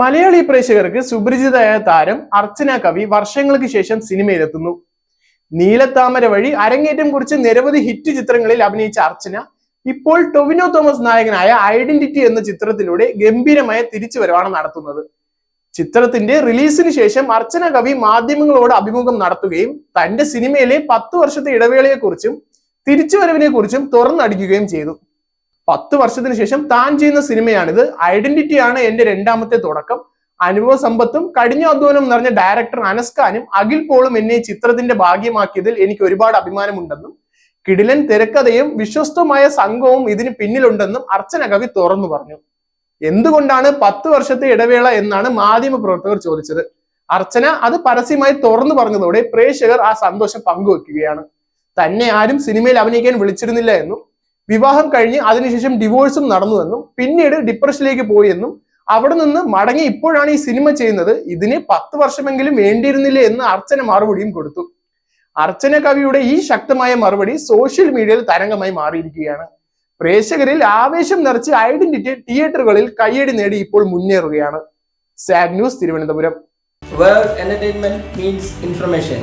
മലയാളി പ്രേക്ഷകർക്ക് സുപരിചിതയായ താരം അർച്ചന കവി വർഷങ്ങൾക്ക് ശേഷം സിനിമയിലെത്തുന്നു. നീലത്താമര വഴി അരങ്ങേറ്റം കുറിച്ച് നിരവധി ഹിറ്റ് ചിത്രങ്ങളിൽ അഭിനയിച്ച അർച്ചന ഇപ്പോൾ ടൊവിനോ തോമസ് നായകനായ ഐഡന്റിറ്റി എന്ന ചിത്രത്തിലൂടെ ഗംഭീരമായ തിരിച്ചുവരവാണ് നടത്തുന്നത്. ചിത്രത്തിന്റെ റിലീസിന് ശേഷം അർച്ചന കവി മാധ്യമങ്ങളോട് അഭിമുഖം നടത്തുകയും തന്റെ സിനിമയിലെ പത്ത് വർഷത്തെ ഇടവേളയെക്കുറിച്ചും തിരിച്ചുവരവിനെ കുറിച്ചും തുറന്നടിക്കുകയും ചെയ്തു. പത്ത് വർഷത്തിന് ശേഷം താൻ ചെയ്യുന്ന സിനിമയാണിത്. ഐഡന്റിറ്റി ആണ് എന്റെ രണ്ടാമത്തെ തുടക്കം. അനുഭവ സമ്പത്തും കഠിനാധ്വാനം നിറഞ്ഞ ഡയറക്ടർ അനസ്കാനും അഖിൽ പോളും എന്നെ ചിത്രത്തിന്റെ ഭാഗ്യമാക്കിയതിൽ എനിക്ക് ഒരുപാട് അഭിമാനമുണ്ടെന്നും കിടിലൻ തിരക്കഥയും വിശ്വസ്തമായ സംഘവും ഇതിന് പിന്നിലുണ്ടെന്നും അർച്ചന കവി തുറന്നു പറഞ്ഞു. എന്തുകൊണ്ടാണ് പത്ത് വർഷത്തെ ഇടവേള എന്നാണ് മാധ്യമ പ്രവർത്തകർ ചോദിച്ചത്. അർച്ചന അത് പരസ്യമായി തുറന്നു പറഞ്ഞതോടെ പ്രേക്ഷകർ ആ സന്തോഷം പങ്കുവെക്കുകയാണ്. തന്നെ ആരും സിനിമയിൽ അഭിനയിക്കാൻ വിളിച്ചിരുന്നില്ല എന്നും വിവാഹം കഴിഞ്ഞ് അതിനുശേഷം ഡിവോഴ്സും നടന്നുവെന്നും പിന്നീട് ഡിപ്രഷനിലേക്ക് പോയെന്നും അവിടെ നിന്ന് മടങ്ങി ഇപ്പോഴാണ് ഈ സിനിമ ചെയ്യുന്നത്. ഇതിന് പത്ത് വർഷമെങ്കിലും വേണ്ടിയിരുന്നില്ല എന്ന് അർച്ചന മറുപടിയും കൊടുത്തു. അർച്ചന കവിയുടെ ഈ ശക്തമായ മറുപടി സോഷ്യൽ മീഡിയയിൽ തരംഗമായി മാറിയിരിക്കുകയാണ്. പ്രേക്ഷകരിൽ ആവേശം നിറച്ച് ഐഡന്റിറ്റി തിയേറ്ററുകളിൽ കയ്യടി നേടി ഇപ്പോൾ മുന്നേറുകയാണ്. Saag news Thiruvananthapuram. Means information.